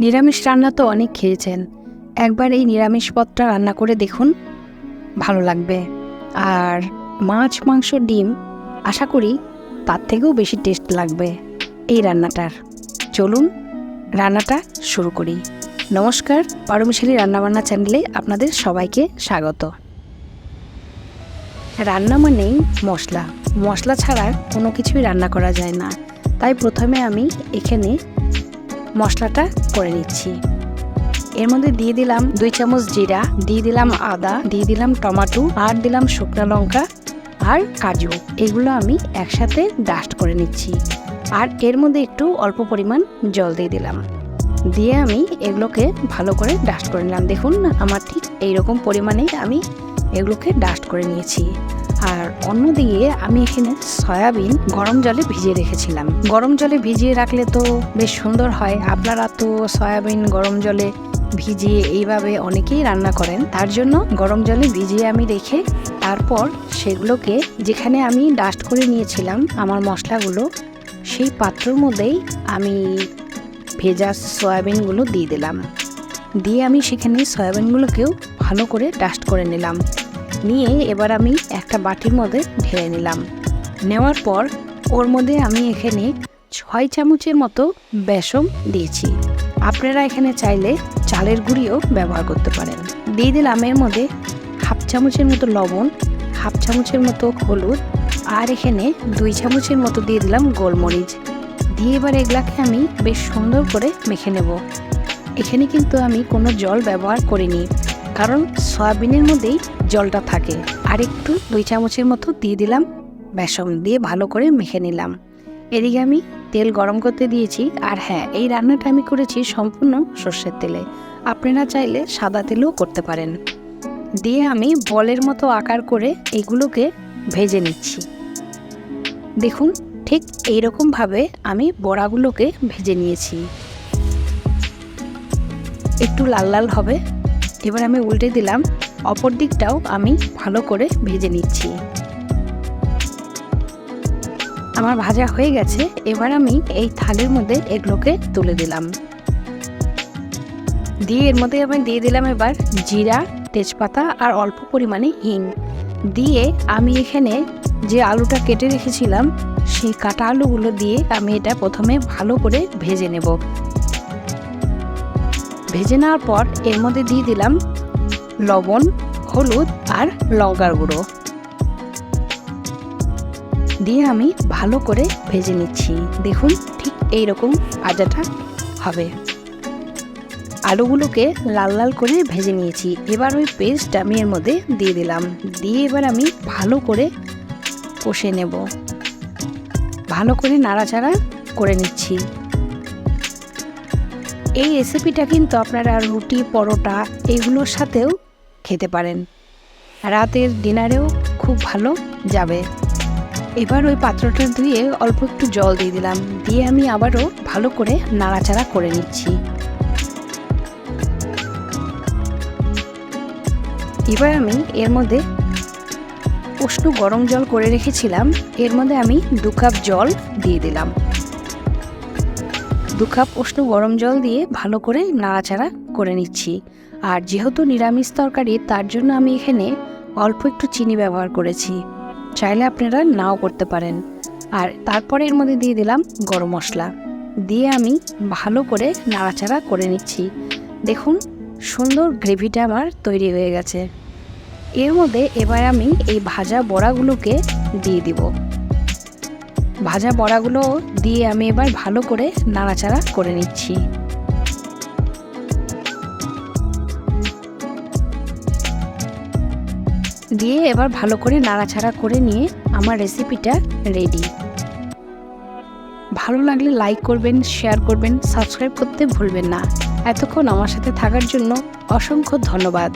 নিরামিষ রান্না তো অনেক খেয়েছেন। একবার এই নিরামিষ পদটা রান্না করে দেখুন। ভালো লাগবে। আর মাছ, মাংস, ডিম, আশা করি তার থেকেও বেশি টেস্ট লাগবে এই রান্নাটার। চলুন রান্নাটা শুরু করি। নমস্কার, পারমিশালী রান্নাবান্না চ্যানেলে আপনাদের সবাইকে স্বাগত। রান্না মানেই মশলা। মশলা ছাড়া কোনো কিছুই রান্না করা যায় না। তাই প্রথমে আমি এখানে মশলাটা করে নিচ্ছি। এর মধ্যে দিয়ে দিলাম দুই চামচ জিরা, দিয়ে দিলাম আদা, দিয়ে দিলাম টমাটো, আর দিলাম শুকনো লঙ্কা আর কাজু। এগুলো আমি একসাথে ডাস্ট করে নিচ্ছি। আর এর মধ্যে একটু অল্প পরিমাণ জল দিয়ে দিলাম। দিয়ে আমি এগুলোকে ভালো করে ডাস্ট করে নিলাম। দেখুন, আমার ঠিক এইরকম পরিমাণে আমি এগুলোকে ডাস্ট করে নিয়েছি। আর অন্যদিকে আমি এখানে সয়াবিন গরম জলে ভিজিয়ে রেখেছিলাম। গরম জলে ভিজিয়ে রাখলে তো বেশ সুন্দর হয়। আপনারা তো সয়াবিন গরম জলে ভিজিয়ে এইভাবে অনেকেই রান্না করেন। তার জন্য গরম জলে ভিজিয়ে আমি রেখে তারপর সেগুলোকে যেখানে আমি ডাস্ট করে নিয়েছিলাম আমার মশলাগুলো, সেই পাত্রর মধ্যেই আমি ভেজা সয়াবিনগুলো দিয়ে দিলাম। দিয়ে আমি সেখানে সয়াবিনগুলোকেও ভালো করে ডাস্ট করে নিলাম। নিয়ে এবার আমি একটা বাটির মধ্যে ঢেলে নিলাম। নেওয়ার পর ওর মধ্যে আমি এখানে ছয় চামচের মতো বেসম দিয়েছি। আপনারা এখানে চাইলে চালের গুঁড়িও ব্যবহার করতে পারেন। দিয়ে দিলাম এর মধ্যে হাফ চামচের মতো লবণ, হাফ চামচের মতো হলুদ আর এখানে দুই চামচের মতো দিয়ে দিলাম গোলমরিচ। দিয়ে এবার এগুলাকে আমি বেশ সুন্দর করে মেখে নেব। এখানে কিন্তু আমি কোনো জল ব্যবহার করিনি। কারণ সয়াবিনের মধ্যেই জলটা থাকে। আর একটু দুই চামচের মতো দিয়ে দিলাম, বেসন দিয়ে ভালো করে মেখে নিলাম। এদিকে আমি তেল গরম করতে দিয়েছি, আর হ্যাঁ এই রান্নাটা আমি করেছি সম্পূর্ণ সর্ষের তেলে। আপনারা চাইলে সাদা তেলেও করতে পারেন। দিয়ে আমি বলের মতো আকার করে এগুলোকে ভেজে নিচ্ছি। দেখুন, ঠিক এইরকমভাবে আমি বড়াগুলোকে ভেজে নিয়েছি। একটু লাল লাল হবে। এবার আমি উল্টে দিলাম, অপর দিকটাও আমি ভালো করে ভেজে নিচ্ছি। আমার ভাজা হয়ে গেছে, এবার আমি এই থালের মধ্যে এগুলোকে তুলে দিলাম। দিয়ে এর মধ্যে আমি দিয়ে দিলাম এবার জিরা, তেজপাতা আর অল্প পরিমাণে হিং। দিয়ে আমি এখানে যে আলুটা কেটে রেখেছিলাম, সেই কাটা আলুগুলো দিয়ে আমি এটা প্রথমে ভালো করে ভেজে নেব। ভেজে নেওয়ার পর এর মধ্যে দিয়ে দিলাম লবণ, হলুদ আর লঙ্কার গুঁড়ো। দিয়ে আমি ভালো করে ভেজে নিচ্ছি। দেখুন ঠিক এই রকম ভাজাটা হবে। আলুগুলোকে লাল লাল করে ভেজে নিয়েছি। এবার ওই পেস্ট আমি এর মধ্যে দিয়ে দিলাম। দিয়ে এবার আমি ভালো করে কষে নেব। ভালো করে নাড়াচাড়া করে নিচ্ছি। এই রেসিপিটা কিন্তু আপনারা রুটি, পরোটা এগুলোর সাথেও খেতে পারেন। রাতের ডিনারেও খুব ভালো যাবে। এবার ওই পাত্রটা ধুয়ে অল্প একটু জল দিয়ে দিলাম। দিয়ে আমি আবারও ভালো করে নাড়াচাড়া করে নিচ্ছি। এবার আমি এর মধ্যে উষ্ণ গরম জল করে রেখেছিলাম। এর মধ্যে আমি দু কাপ জল দিয়ে দিলাম। দু কাপ উষ্ণ গরম জল দিয়ে ভালো করে নাড়াচাড়া করে নিচ্ছি। আর যেহেতু নিরামিষ তরকারি, তার জন্য আমি এখানে অল্প একটু চিনি ব্যবহার করেছি। চাইলে আপনারা নাও করতে পারেন। আর তারপরে এর মধ্যে দিয়ে দিলাম গরম মশলা। দিয়ে আমি ভালো করে নাড়াচাড়া করে নিচ্ছি। দেখুন, সুন্দর গ্রেভিটা আমার তৈরি হয়ে গেছে। এর মধ্যে এবার আমি এই ভাজা বড়াগুলোকে দিয়ে দিব। ভাজা বড়াগুলো দিয়ে আমি এবার ভালো করে নাড়াচাড়া করে নিচ্ছি। দিয়ে এবার ভালো করে নাড়াচাড়া করে নিয়ে আমার রেসিপিটা রেডি ভালো লাগলে লাইক করবেন শেয়ার করবেন সাবস্ক্রাইব করতে ভুলবেন না। এতক্ষণ আমার সাথে থাকার জন্য অসংখ্য ধন্যবাদ।